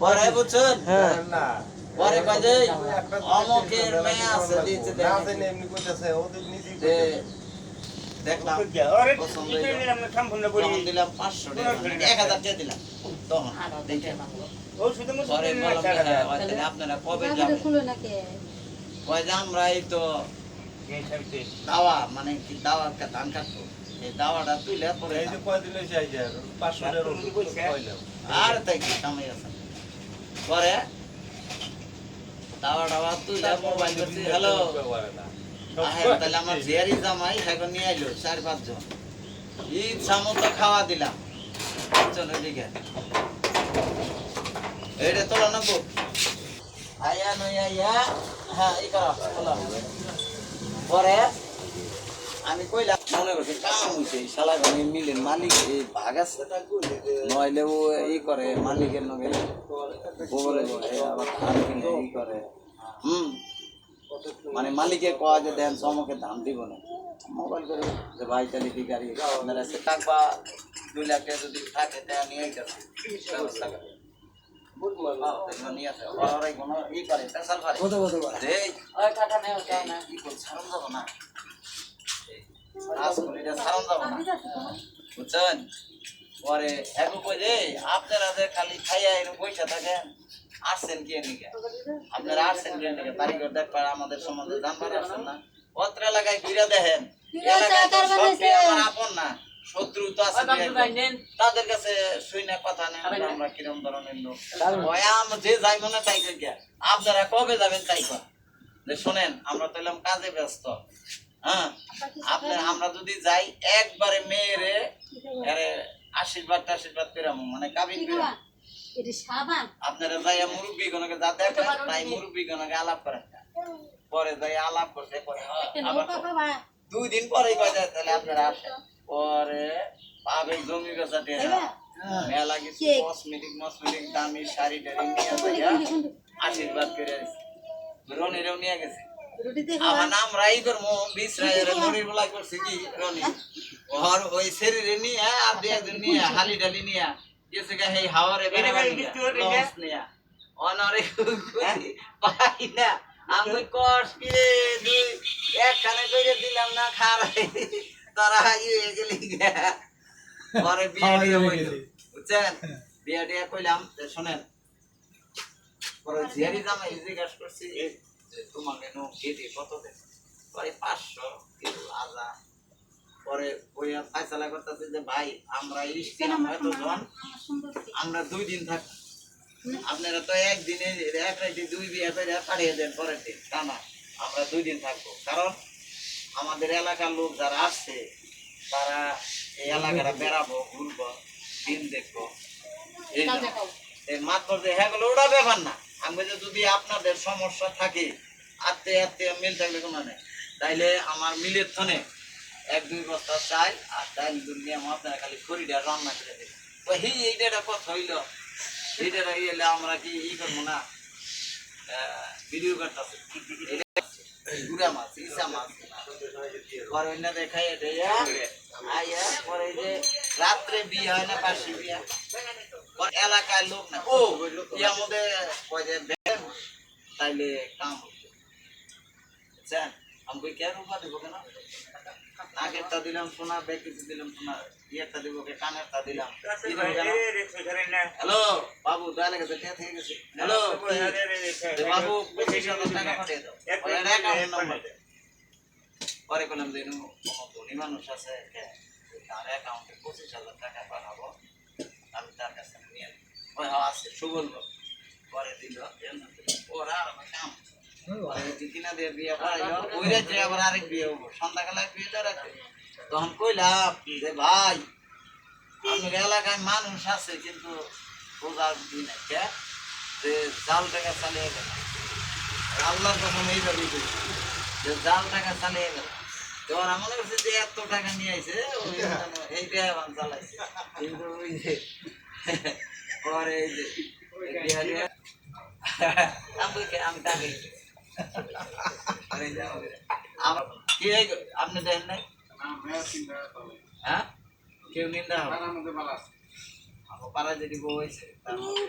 পরে বুঝছেন? হ্যাঁ। না। পরে কয় যে অমকের মেয়ে আছে দিয়েছে। দেখলাম পছন্দ দিলাম পাঁচশো টাকা মানে এক হাজার টাকা দিলাম। তখন দেখে। ও শুধু মুসুর পরে দিন বললাম না যে, হ্যাঁ, আপনারা কবে যাবেন? কয় আমরা এই তো দাওয়া মানে কি দাওয়া ধান কাটবো। এই দাওয়াটা তুইলে পরে। আর তাই কি কামাই আছে। পরে? দাওয়া দাওয়া তুইলে মোবাইল করছি হ্যালো হ্যাঁ তাহলে আমার জামাই এখন নিয়ে আইলো, চার পাঁচজন। ঈদ সামন্ত খাওয়া দিলাম। চলো এদিকে। এইটা তোলা নই আয়া। হ্যাঁ এই করো পরে আমি কইলাম মনে করছি শালা মালিক এই ভাগ আছে। নইলে ও ই করে মালিকের নগে বলে আবার ধান কিনে ই করে। হুম। মানে মালিকে কয়া যে দেন চমকে ধান দিব না। মোবাইল করে যে ভাই তাহলে কি গাড়ি আপনারা সে টাকা দুই লাখ টাকা যদি থাকে তা নিয়ে গেছে ব্যবস্থা করে। ই করে, পেশাল করে। যে, এই, ই করে, ছাড়ান যাব না। এই, কাজ করে, এটা ছাড়ান যাব না। বুঝছেন? পরে যে, আপনারা যে খালি খাইয়া এরকম থাকেন আসছেন কি এদিকে আপনারা আসছেন কি বাড়িঘর দেখবার আমাদের সম্বন্ধে জানবার আসছেন না। অত্র এলাকায় ঘুরে দেখেন। এলাকায় তো সবটাই আমার আপন না। শত্রু তো আছে তাদের কাছে শুই না কথা নেই আমরা কিরম ধরনের লোক? আম- যে যাই মনে তাই আপনারা কবে যাবেন তাই যে শোনেন আমরা তো এলাম কাজে ব্যস্ত। হ্যাঁ? আপনি আমরা যদি যাই একবারে মেয়েরে আরে আশীর্বাদ আশীর্বাদ পেরাম মানে কাবিন পেরাম আপনারা যাইয়া মুরব্বী গণকে যা দেখেন তাই মুরব্বী গণকে আলাপ করেন। পরে যাই আলাপ করতে পরে হ্যাঁ, আবার দুই দিন পরে কয় যায় তাহলে আপনারা আসেন। পরে পাবে জমি বেচা টেহা মেলা কিছু। কসমেটিক মসমেটিক দামি শাড়ি টাড়ি নিয়ে যাইয়া আশীর্বাদ করে রনিরেও নিয়ে গেছে। আমার নাম রাইদর মো বিশ রায়ের মনির বলাই করছে কি রনি। ওর ওই শরীরে নিয়ে আর দুই একজন নিয়ে হালি ডালি নিয়ে গেছে গা এই হাওয়ারে এটা বেড়াবার কি নিয়া, কিছু হতে লঞ্চ নিয়া। অনরে পাই না। আমি কষ দুই একখানে কইরে দিলাম না খারাই। তারা ইয়ে গেলি পরে বিয়ে দিয়ে হইল বুঝছেন? বিয়ে দিয়ে কইলাম যে শোনেন পরে ঝিয়ারি জামাই জিজ্ঞাসা করছি যে তোমাকে নো কেটে কত দেন পরে পাঁচশো হাজার পরে ওই ফাইসালা করতেছে যে ভাই আমরা আমরা দুই দিন থাক আপনারা তো একদিনে এক রাইতে দুই বিয়ে করে পাঠিয়ে দেন পরের দিন তা না। আমরা দুই দিন থাকব। কারণ আমাদের এলাকার লোক যারা আসছে তারা এই এলাকাটা বেড়াবো ঘুরবো দিন দেখব। এই। মাত্র যে হ্যাঁ গুলো ওটা ব্যাপার না। আমি যদি আপনাদের সমস্যা থাকে আত্মীয় আত্মীয় মিল থাকলে কোনো নেই তাইলে আমার মিলের থনে এক, দুই বস্তা চাই আর ডাইল দুর্গে আমার আপনারা খালি খড়িটা রান্না করে দেবেন। তো হি এইটা একটা কথা হইল। এইটা ইয়েলে আমরা কি ই করব না? ভিডিও করতেছে। গুড়া মাছ, ইসা মাছ। দেখাই এই রাত্রে বিয়ে হয় না, পাশে বিয়া। পরে এলাকায় লোক না ও ইয়া মধ্যে কয় যে বেন তাইলে কাম হইতো বুঝছেন আমি কই কেন রূপা দিব কেন নাকেরটা দিলাম সোনা বেকিতে দিলাম সোনা ইয়েরটা দিব কে কানেরটা দিলাম? হ্যালো বাবু দয়া গেছে কে থেকে গেছে হ্যালো বাবু পঁচিশ হাজার টাকা পাঠিয়ে দাও অ্যাকাউন্ট নাম্বার দে পরে করলাম যে এরকম কোনো ধনী মানুষ আছে তার অ্যাকাউন্টে পঁচিশ হাজার টাকা পাঠাবো আমি তার কাছে নিয়ে। ওই হ্যাঁ আছে পরে দিল ওরা আর আমার কাম দিয়ে বিয়ে আবার আরেক বিয়ে হব। বিয়ে তখন কইলাম ভাই? এলাকায় মানুষ আছে, কিন্তু যে জাল চালিয়ে যে জাল চালিয়ে গেল। যে এত টাকা নিয়ে আইছে এই চালাইছে। কিন্তু ওই যে। পরে এই যে আমি টাকা? আপনি দেন নাই? হ্যাঁ? কেউ নিন্দা হবে? আমার পাড়ায় যদি বউ হয়েছে তার মধ্যে